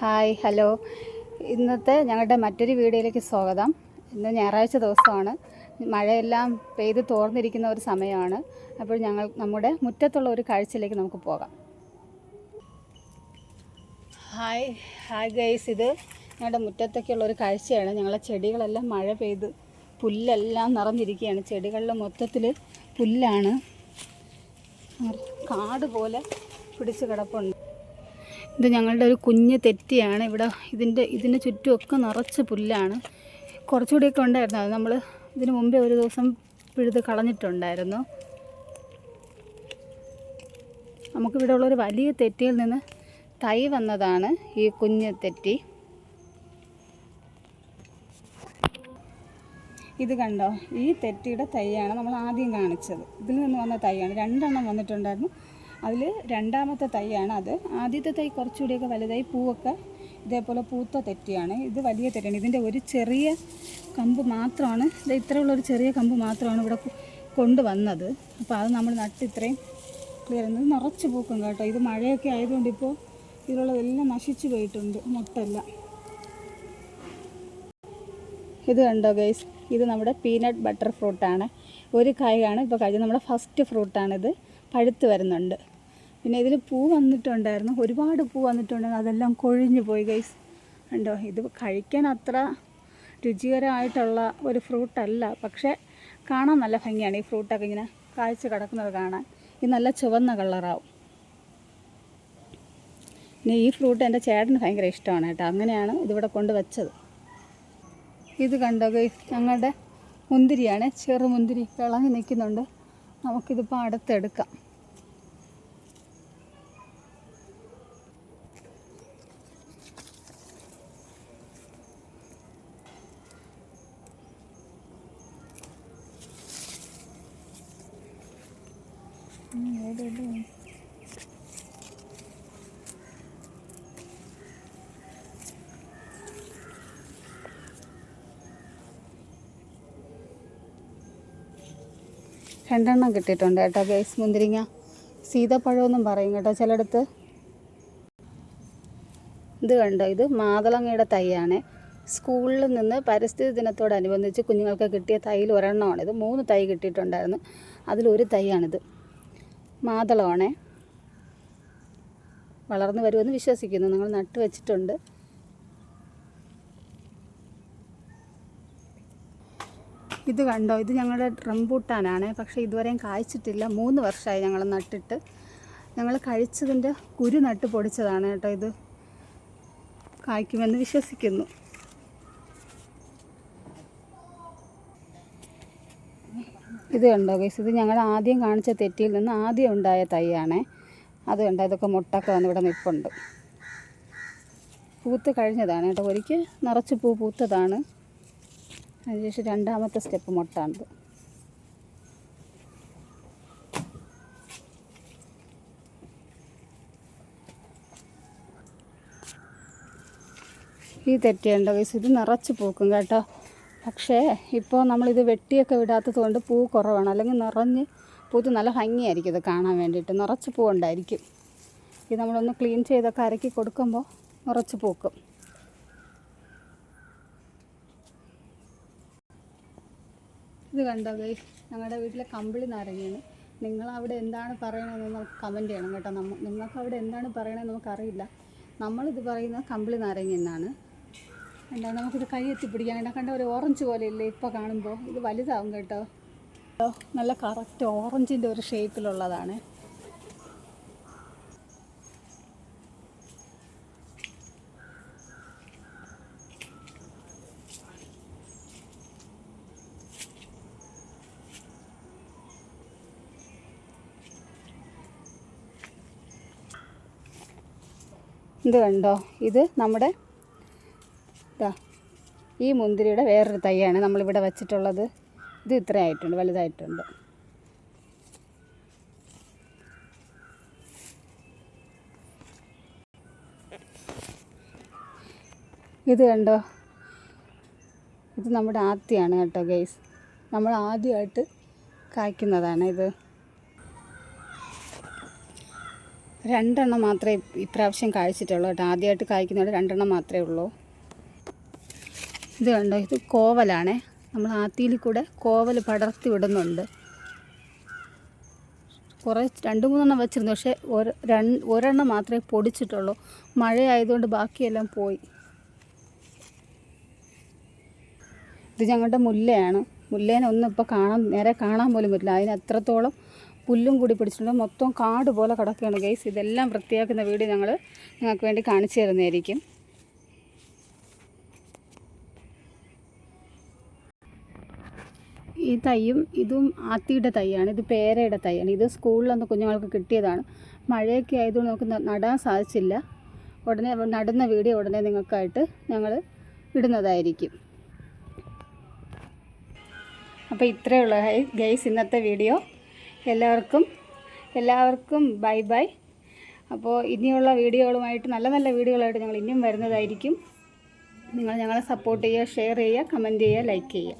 Hi hello. ഇന്നത്തെ ഞങ്ങളുടെ മറ്റൊരു വീഡിയോയിലേക്ക് സ്വാഗതം. ഇന്ന് ഞായറാഴ്ച ദിവസമാണ്. മഴയെല്ലാം പെയ്ത് തോർന്നിരിക്കുന്ന ഒരു സമയമാണ്. അപ്പോൾ ഞങ്ങൾ നമ്മുടെ മുറ്റത്തുള്ള ഒരു കാഴ്ചയിലേക്ക് നമുക്ക് പോകാം. Hi hi guys. ഇത് ഞങ്ങളുടെ മുറ്റത്തൊക്കെയുള്ള ഒരു കാഴ്ചയാണ്. ഞങ്ങളെ ചെടികളെല്ലാം മഴ പെയ്ത് പുല്ലെല്ലാം നിറഞ്ഞിരിക്കുകയാണ്. ചെടികളിൽ മൊത്തത്തിൽ പുല്ലാണ്. കാട് പോലെ പിടിച്ച് കിടപ്പുണ്ട്. ഇത് ഞങ്ങളുടെ ഒരു കുഞ്ഞ് തെറ്റിയാണ്. ഇവിടെ ഇതിന്റെ ഇതിന് ചുറ്റുമൊക്കെ നിറച്ച് പുല്ലാണ്. കുറച്ചുകൂടിയൊക്കെ ഉണ്ടായിരുന്നു. അത് നമ്മൾ ഇതിന് മുമ്പേ ഒരു ദിവസം പിഴുത് കളഞ്ഞിട്ടുണ്ടായിരുന്നു. നമുക്കിവിടെ ഉള്ളൊരു വലിയ തെറ്റിയിൽ നിന്ന് തൈ വന്നതാണ് ഈ കുഞ്ഞ് തെറ്റി. ഇത് കണ്ടോ? ഈ തെറ്റിയുടെ തൈയാണ് നമ്മൾ ആദ്യം കാണിച്ചത്. ഇതിൽ നിന്ന് വന്ന തൈയാണ്. രണ്ടെണ്ണം വന്നിട്ടുണ്ടായിരുന്നു. അതിൽ രണ്ടാമത്തെ തൈയാണ് അത്. ആദ്യത്തെ തൈ കുറച്ചുകൂടിയൊക്കെ വലുതായി പൂവൊക്കെ ഇതേപോലെ പൂത്ത തെറ്റിയാണ്. ഇത് വലിയ തെറ്റാണ്. ഇതിന്റെ ഒരു ചെറിയ കമ്പ് മാത്രമാണ്. ഇത് ഇത്രയുള്ളൊരു ചെറിയ കമ്പ് മാത്രമാണ് ഇവിടെ കൊണ്ടുവന്നത്. അപ്പോൾ അത് നമ്മൾ നട്ട് ഇത്രയും ക്ലിയർ ചെയ്യുന്നത് നിറച്ച് പൂക്കും കേട്ടോ. ഇത് മഴയൊക്കെ ആയതുകൊണ്ട് ഇപ്പോൾ ഇതിലുള്ളതെല്ലാം നശിച്ചു പോയിട്ടുണ്ട് മുട്ടല്ല. ഇത് കണ്ടോ ഗൈസ് ഇത് നമ്മുടെ പീനട്ട് ബട്ടർ ഫ്രൂട്ടാണ് ഒരു കായാണ്. ഇപ്പോൾ കഴിച്ചത് നമ്മുടെ ഫസ്റ്റ് ഫ്രൂട്ടാണിത് പഴുത്ത് വരുന്നുണ്ട്. പിന്നെ ഇതിൽ പൂ വന്നിട്ടുണ്ടായിരുന്നു. ഒരുപാട് പൂ വന്നിട്ടുണ്ടായിരുന്നു. അതെല്ലാം കൊഴിഞ്ഞു പോയി ഗൈസ് ഉണ്ടോ ഇത് കഴിക്കാൻ അത്ര രുചികരമായിട്ടുള്ള ഒരു ഫ്രൂട്ടല്ല പക്ഷേ കാണാൻ നല്ല ഭംഗിയാണ് ഈ ഫ്രൂട്ടൊക്കെ ഇങ്ങനെ കാഴ്ച കിടക്കുന്നത് കാണാൻ. ഇത് നല്ല ചുവന്ന കളറാവും. പിന്നെ ഈ ഫ്രൂട്ട് എന്റെ ചേട്ടന് ഭയങ്കര ഇഷ്ടമാണ് കേട്ടോ. അങ്ങനെയാണ് ഇതിവിടെ കൊണ്ട് വെച്ചത്. ഇത് കണ്ടോ ഗൈസ് ഞങ്ങളുടെ മുന്തിരിയാണ്. ചെറു മുന്തിരി ഇളങ്ങി നിൽക്കുന്നുണ്ട്. നമുക്കിതിപ്പോൾ അടുത്തെടുക്കാം ഉം, ഏത് ഏത്? രണ്ടെണ്ണം കിട്ടിയിട്ടുണ്ട് കേട്ടോ ഗൈസ്. മുന്തിരിങ്ങ. സീതപ്പഴമെന്നും പറയും കേട്ടോ ചിലയിടത്ത്. ഇത് കണ്ടോ? ഇത് മാതളങ്ങയുടെ തൈയാണ്. സ്കൂളിൽ നിന്ന് പരിസ്ഥിതി ദിനത്തോടനുബന്ധിച്ച് കുഞ്ഞുങ്ങൾക്ക് കിട്ടിയ തൈയിൽ ഒരെണ്ണമാണ്. ഇത് മൂന്ന് തൈ കിട്ടിയിട്ടുണ്ടായിരുന്നു. അതിലൊരു തൈയാണിത്. മാതളമാണേ. വളർന്നു വരുമെന്ന് വിശ്വസിക്കുന്നു. നിങ്ങൾ നട്ടു വെച്ചിട്ടുണ്ട് ഇത് കണ്ടോ? ഇത് ഞങ്ങളുടെ റംബൂട്ടാനാണ്. പക്ഷേ ഇതുവരെയും കായ്ച്ചിട്ടില്ല. മൂന്ന് വർഷമായി ഞങ്ങൾ നട്ടിട്ട്. ഞങ്ങൾ കഴിച്ചതിന്റെ കുരു നട്ട് പൊടിച്ചതാണ് കേട്ടോ ഇത്. കായ്ക്കുമെന്ന് വിശ്വസിക്കുന്നു. ഇത് കണ്ടോ ഗൈസ് ഇത് ഞങ്ങൾ ആദ്യം കാണിച്ച തെറ്റിയിൽ നിന്ന് ആദ്യം ഉണ്ടായ തൈയാണേ. അത് കണ്ടോ? ഇതൊക്കെ മുട്ടൊക്കെ വന്ന് ഇവിടെ നിൽപ്പുണ്ട് പൂത്ത് കഴിഞ്ഞതാണ് കേട്ടോ. ഒരിക്കൽ നിറച്ച് പൂ പൂത്തതാണ്. അതിനുശേഷം രണ്ടാമത്തെ സ്റ്റെപ്പ് മുട്ടാണിത് ഈ തെറ്റേണ്ട വയസ്സ് ഇത് നിറച്ച് പൂക്കും കേട്ടോ. പക്ഷേ ഇപ്പോൾ നമ്മളിത് വെട്ടിയൊക്കെ വിടാത്തത് കൊണ്ട് പൂ കുറവാണ്. അല്ലെങ്കിൽ നിറഞ്ഞ് പൂത്ത് നല്ല ഭംഗിയായിരിക്കും ഇത് കാണാൻ വേണ്ടിയിട്ട്. നിറച്ച് പൂവുണ്ടായിരിക്കും. ഇത് നമ്മളൊന്ന് ക്ലീൻ ചെയ്തൊക്കെ അരക്കി കൊടുക്കുമ്പോൾ നിറച്ച് പൂക്കും. ഇത് കണ്ടോ ഗൈസ് ഞങ്ങളുടെ വീട്ടിലെ കമ്പിളി നാരങ്ങയാണ്. നിങ്ങൾ അവിടെ എന്താണ് പറയണതെന്ന് കമന്റ് ചെയ്യണം കേട്ടോ. നമ്മ നിങ്ങൾക്ക് അവിടെ എന്താണ് പറയണതെന്ന് നമുക്കറിയില്ല. നമ്മളിത് പറയുന്നത് കമ്പിളി നാരങ്ങ എന്നാണ്. എന്താ നമുക്കിത് കൈ എത്തിപ്പിടിക്കാൻ വേണ്ട കണ്ട ഒരു ഓറഞ്ച് പോലെ ഇല്ലേ ഇപ്പോൾ കാണുമ്പോൾ ഇത് വലുതാവും കേട്ടോ. നല്ല കറക്റ്റ് ഓറഞ്ചിന്റെ ഒരു ഷേപ്പിലുള്ളതാണ് ഇത് കണ്ടോ? ഇത് നമ്മുടെ ഇതാ ഈ മുന്തിരിയുടെ വേറൊരു തൈയാണ് നമ്മളിവിടെ വച്ചിട്ടുള്ളത്. ഇത് ഇത്ര ആയിട്ടുണ്ട് വലുതായിട്ടുണ്ട്. ഇത് കണ്ടോ? ഇത് നമ്മുടെ ആത്തിയാണ് കേട്ടോ ഗൈസ് നമ്മൾ ആദ്യമായിട്ട് കായ്ക്കുന്നതാണ് ഇത്. രണ്ടെണ്ണം മാത്രമേ ഇപ്രാവശ്യം കായ്ച്ചിട്ടുള്ളൂ കേട്ടോ. ആദ്യമായിട്ട് കായ്ക്കുന്നവിടെ രണ്ടെണ്ണം മാത്രമേ ഉള്ളൂ. ഇത് കണ്ടോ? ഇത് കോവലാണേ. നമ്മൾ ആത്തിയിൽ കൂടെ കോവൽ പടർത്തി വിടുന്നുണ്ട്. കുറേ രണ്ട് മൂന്നെണ്ണം വെച്ചിരുന്നു. പക്ഷേ ഒരു രണ്ട് ഒരെണ്ണം മാത്രമേ പൊടിച്ചിട്ടുള്ളൂ. മഴയായതുകൊണ്ട് ബാക്കിയെല്ലാം പോയി. ഇത് ഞങ്ങളുടെ മുല്ലയാണ്. മുല്ലേനെ ഒന്നും ഇപ്പോൾ കാണാൻ നേരെ കാണാൻ പോലും പറ്റില്ല. അതിന് അത്രത്തോളം പുല്ലും കൂടി പിടിച്ചിട്ടുണ്ട്. മൊത്തം കാട് പോലെ കിടക്കുകയാണ് ഗൈസ് ഇതെല്ലാം വൃത്തിയാക്കുന്ന വീഡിയോ ഞങ്ങൾ നിങ്ങൾക്ക് വേണ്ടി കാണിച്ചു തരുന്നതായിരിക്കും. ഈ തൈയും ഇതും ആത്തിയുടെ തൈയാണ്. ഇത് പേരയുടെ തൈയാണ്. ഇത് സ്കൂളിലൊന്ന് കുഞ്ഞുങ്ങൾക്ക് കിട്ടിയതാണ്. മഴയൊക്കെ ആയതുകൊണ്ട് നമുക്ക് നടാൻ സാധിച്ചില്ല. ഉടനെ നടുന്ന വീഡിയോ ഉടനെ നിങ്ങൾക്കായിട്ട് ഞങ്ങൾ ഇടുന്നതായിരിക്കും. അപ്പോൾ ഇത്രയുള്ള ഗൈസ് ഇന്നത്തെ വീഡിയോ. എല്ലാവർക്കും എല്ലാവർക്കും ബൈ ബൈ. അപ്പോൾ ഇനിയുള്ള വീഡിയോകളുമായിട്ട് നല്ല നല്ല വീഡിയോകളായിട്ട് ഞങ്ങൾ ഇനിയും വരുന്നതായിരിക്കും. നിങ്ങൾ ഞങ്ങളെ സപ്പോർട്ട് ചെയ്യുക ഷെയർ ചെയ്യുക കമന്റ് ചെയ്യുക ലൈക്ക് ചെയ്യുക.